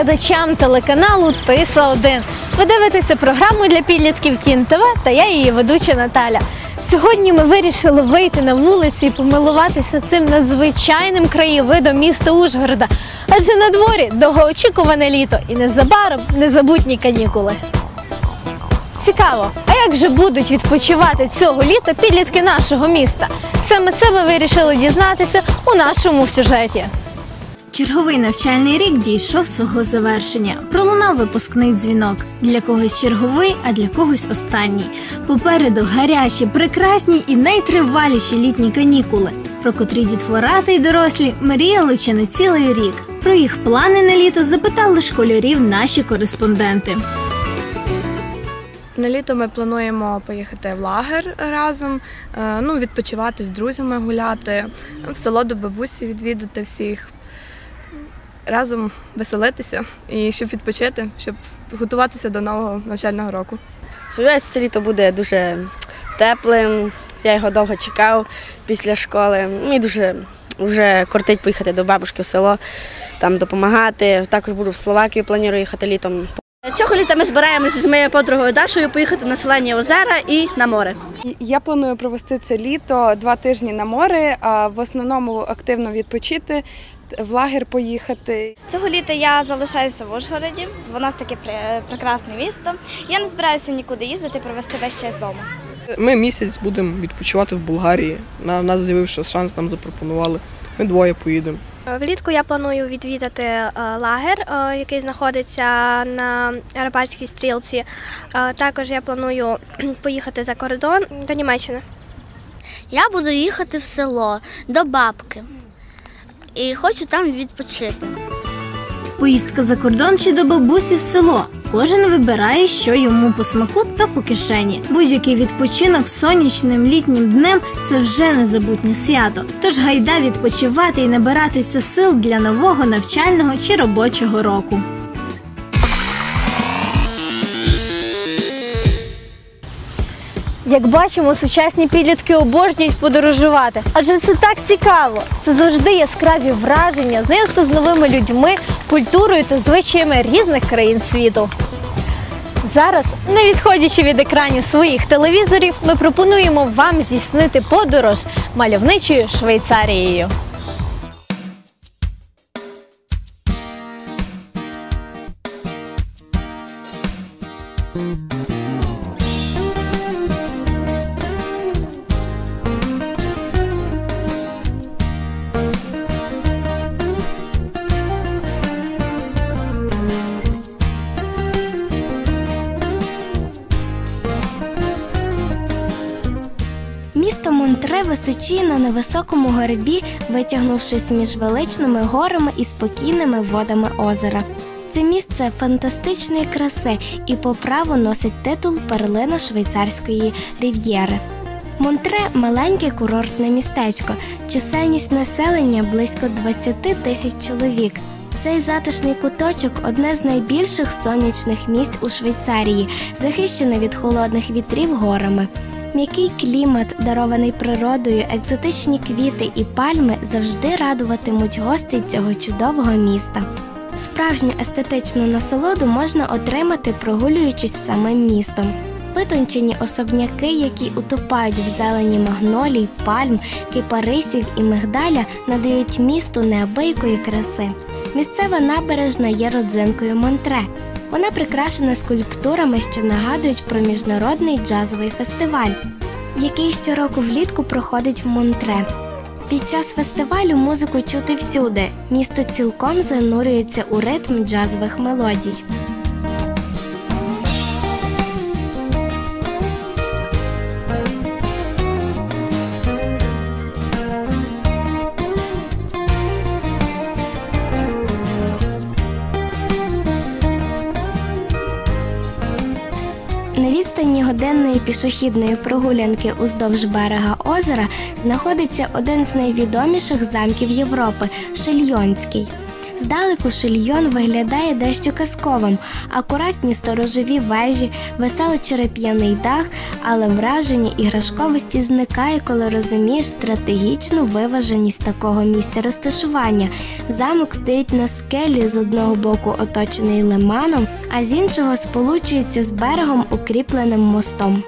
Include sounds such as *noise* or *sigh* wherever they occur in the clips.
глядачам телеканалу Тиса 1 Ви дивитеся програму для підлітків Тін ТВ та я її ведуча Наталя. Сьогодні ми вирішили вийти на вулицю і помилуватися цим надзвичайним краєвидом міста Ужгорода. Адже на дворі довгоочікуване літо і незабаром незабутні канікули. Цікаво, а як же будуть відпочивати цього літа підлітки нашого міста? Саме ми вирішили дізнатися у нашому сюжеті. Черговий навчальний рік дійшов свого завершення. Пролунав випускний дзвінок. Для когось черговий, а для когось останній. Попереду гарячі, прекрасні і найтриваліші літні канікули, про котрі дітвора та й дорослі мріяли чи не цілий рік. Про їх плани на літо запитали школярів наші кореспонденти. На літо ми плануємо поїхати в лагер разом, е, ну, відпочивати з друзями, гуляти, в село до бабусі відвідати всіх, разом веселитися і щоб відпочити, щоб готуватися до нового навчального року. Сподіваюся, це літо буде дуже теплим. Я його довго чекав після школи. Мені дуже вже кортить поїхати до бабушки в село, там допомагати. Також буду в Словакію, планую їхати літом. Цього літа ми збираємося з моєю подругою Дашою поїхати на селені озера і на море. Я планую провести це літо два тижні на море, а в основному активно відпочити, в лагер поїхати. Цього літа я залишаюся в Ужгороді. Воно таке прекрасне місто. Я не збираюся нікуди їздити, провести весь час вдома. Ми місяць будемо відпочивати в Болгарії. На нас з'явився шанс, нам запропонували. Ми двоє поїдемо. Влітку я планую відвідати е, лагер, е, який знаходиться на Арабатській стрілці. Е, Також я планую *clears throat* поїхати за кордон до Німеччини. Я буду їхати в село до бабки і хочу там відпочити. Поїздка за кордон чи до бабусі в село. Кожен вибирає, що йому по смаку та по кишені. Будь-який відпочинок сонячним літнім днем це вже незабутнє свято. Тож гайда відпочивати і набиратися сил для нового навчального чи робочого року. Як бачимо, сучасні підлітки обожнюють подорожувати, адже це так цікаво. Це завжди яскраві враження, знайомство з новими людьми, культурою та звичаями різних країн світу. Зараз, не відходячи від екранів своїх телевізорів, ми пропонуємо вам здійснити подорож мальовничою Швейцарією. Місто Монтре височіє на невисокому горбі, витягнувшись між величними горами і спокійними водами озера. Це місце фантастичної краси і по праву носить титул перлина швейцарської рів'єри. Монтре маленьке курортне містечко, чисельність населення близько 20 тисяч чоловік. Цей затишний куточок одне з найбільших сонячних місць у Швейцарії, захищене від холодних вітрів горами. М'який клімат, дарований природою, екзотичні квіти і пальми завжди радуватимуть гостей цього чудового міста. Справжню естетичну насолоду можна отримати, прогулюючись самим містом. Витончені особняки, які утопають в зелені магнолій, пальм, кипарисів і мигдаля, надають місту неабиякої краси. Місцева набережна є родзинкою Монтре. Вона прикрашена скульптурами, що нагадують про міжнародний джазовий фестиваль, який щороку влітку проходить в Монтре. Під час фестивалю музику чути всюди. Місто цілком занурюється у ритм джазових мелодій. Пішохідної прогулянки уздовж берега озера знаходиться один з найвідоміших замків Європи Шильйонський. Здалеку шильйон виглядає дещо казковим, акуратні сторожові вежі, веселий череп'яний дах, але враження іграшковості зникає, коли розумієш стратегічну виваженість такого місця розташування. Замок стоїть на скелі з одного боку оточений лиманом, а з іншого сполучується з берегом укріпленим мостом.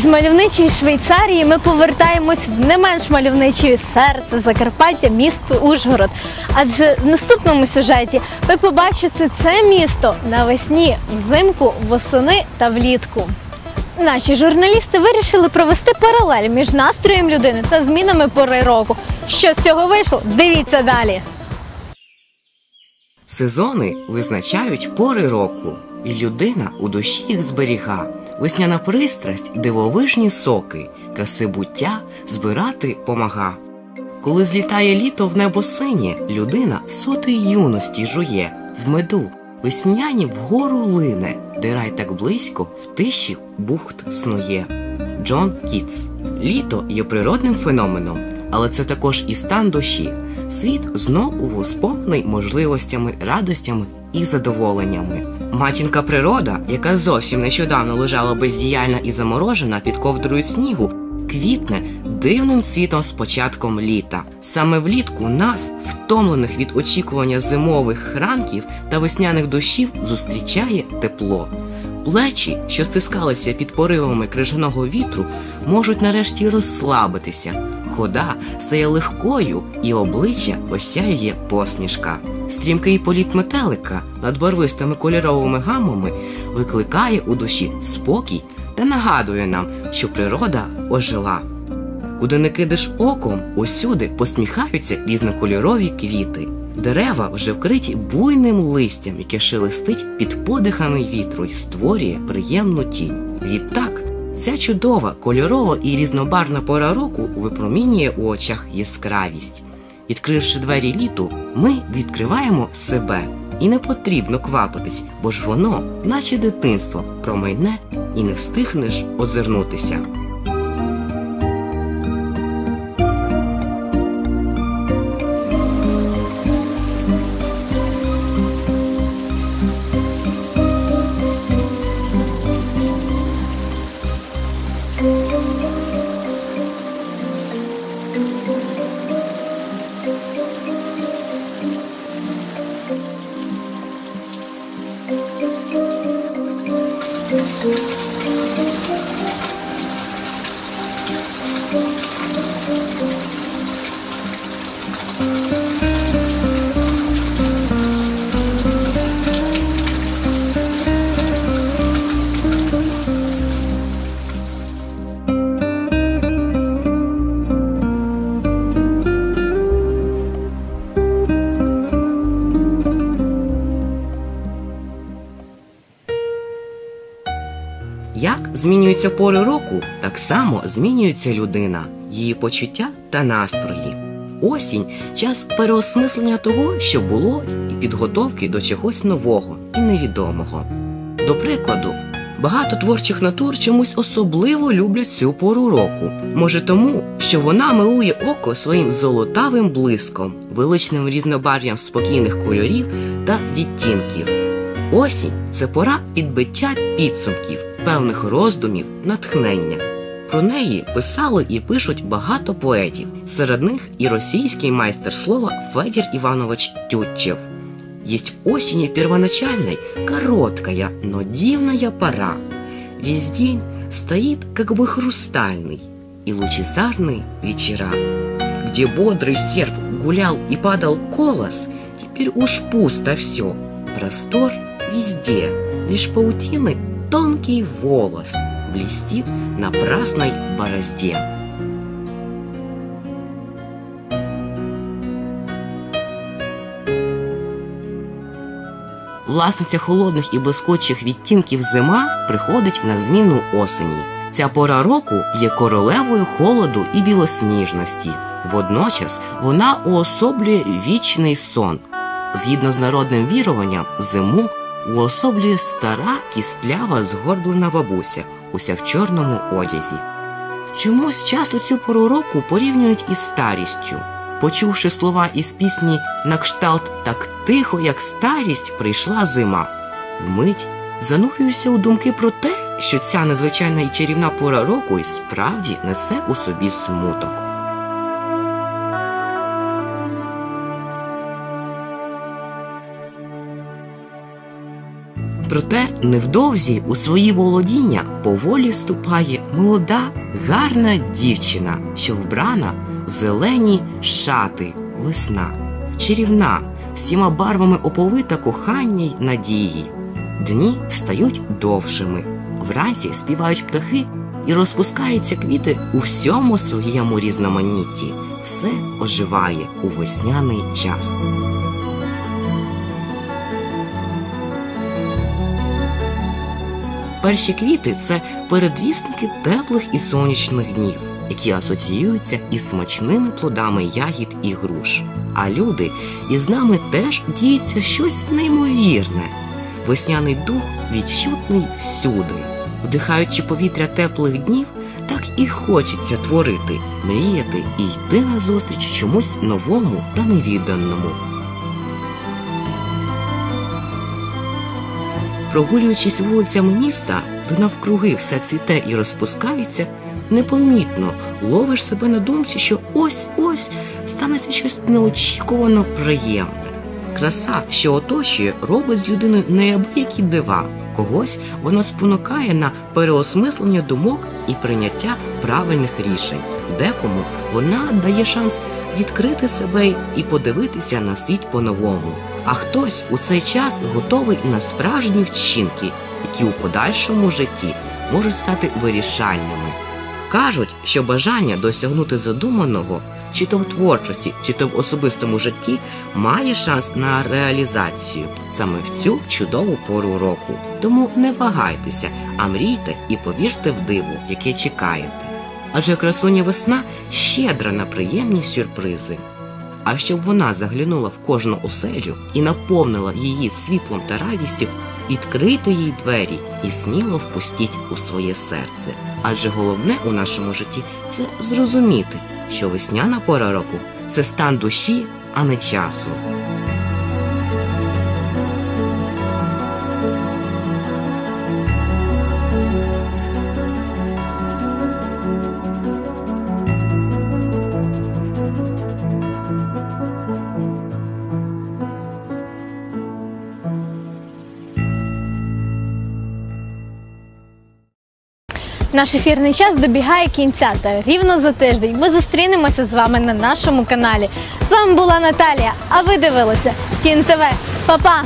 Із мальовничої Швейцарії ми повертаємось в не менш мальовниче серце Закарпаття, місто Ужгород. Адже в наступному сюжеті ви побачите це місто навесні, взимку, восени та влітку. Наші журналісти вирішили провести паралель між настроєм людини та змінами пори року. Що з цього вийшло? Дивіться далі. Сезони визначають пори року, і людина у душі їх зберіга. Весняна пристрасть, дивовижні соки, краси буття збирати помага. Коли злітає літо в небо синє, людина соти юності жує, в меду весняні вгору лине, де рай так близько в тиші бухт снує. Джон Кітс. Літо є природним феноменом, але це також і стан душі. Світ знову сповнений можливостями, радостями і задоволеннями. Матінка природа, яка зовсім нещодавно лежала бездіяльна і заморожена під ковдрою снігу, квітне дивним цвітом з початком літа. Саме влітку нас, втомлених від очікування зимових ранків та весняних дощів, зустрічає тепло. Плечі, що стискалися під поривами крижаного вітру, можуть нарешті розслабитися. Хода стає легкою, і обличчя осяює посмішка. Стрімкий політ метелика над барвистими кольоровими гамами викликає у душі спокій та нагадує нам, що природа ожила. Куди не кидиш оком, усюди посміхаються різнокольорові квіти. Дерева вже вкриті буйним листям, яке шелестить під подихами вітру і створює приємну тінь. Відтак, ця чудова, кольорова і різнобарна пора року випромінює у очах яскравість. Відкривши двері літу, ми відкриваємо себе. І не потрібно квапитись, бо ж воно, наче дитинство, промайне і не встигнеш озирнутися. Змінюються пори року, так само змінюється людина, її почуття та настрої. Осінь час переосмислення того, що було, і підготовки до чогось нового і невідомого. До прикладу, багато творчих натур чомусь особливо люблять цю пору року. Може тому, що вона милує око своїм золотавим блиском, величним різнобарв'ям спокійних кольорів та відтінків. Осінь це пора підбиття підсумків, певних роздумів, натхнення. Про неї писали і пишуть багато поетів, серед них і російський майстер слова Федір Иванович Тютчев. Есть в осени первоначальной короткая, но дивная пора. Весь день стоит как бы хрустальный и лучезарные вечера. Где бодрый серп гулял и падал колос, теперь уж пусто все. Простор везде, лишь паутины тонкий волос блестит на праздной борозде. Власниця холодних і блискучих відтінків зима приходить на зміну осені. Ця пора року є королевою холоду і білосніжності. Водночас вона уособлює вічний сон. Згідно з народним віруванням, зиму уособлює стара кістлява згорблена бабуся, уся в чорному одязі. Чомусь часто цю пору року порівнюють із старістю. Почувши слова із пісні на кшталт так тихо, як старість, прийшла зима. Вмить занурюєшся у думки про те, що ця незвичайна і чарівна пора року і справді несе у собі смуток. Проте невдовзі у свої володіння поволі вступає молода, гарна дівчина, що вбрана в зелені шати, весна, чарівна, всіма барвами оповита кохання й надії. Дні стають довшими, вранці співають птахи і розпускаються квіти у всьому своєму різноманітті. Все оживає у весняний час. Перші квіти це передвісники теплих і сонячних днів, які асоціюються із смачними плодами ягід і груш. А люди із нами теж діється щось неймовірне. Весняний дух відчутний всюди. Вдихаючи повітря теплих днів, так і хочеться творити, мріяти і йти назустріч чомусь новому та невіданому. Прогулюючись вулицями міста, де навкруги все цвіте і розпускається, непомітно ловиш себе на думці, що ось-ось станеться щось неочікувано приємне. Краса, що оточує, робить з людиною неабиякі дива. Когось вона спонукає на переосмислення думок і прийняття правильних рішень. Декому вона дає шанс відкрити себе і подивитися на світ по-новому. А хтось у цей час готовий на справжні вчинки, які у подальшому житті можуть стати вирішальними. Кажуть, що бажання досягнути задуманого, чи то в творчості, чи то в особистому житті, має шанс на реалізацію саме в цю чудову пору року. Тому не вагайтеся, а мрійте і повірте в диво, яке чекаєте. Адже красуня весна щедра на приємні сюрпризи. А щоб вона заглянула в кожну оселю і наповнила її світлом та радістю, відкрити їй двері і сміло впустіть у своє серце. Адже головне у нашому житті це зрозуміти, що весняна пора року це стан душі, а не часу. Наш ефірний час добігає кінця та рівно за тиждень ми зустрінемося з вами на нашому каналі. З вами була Наталія, а ви дивилися Тін ТВ. Па-па!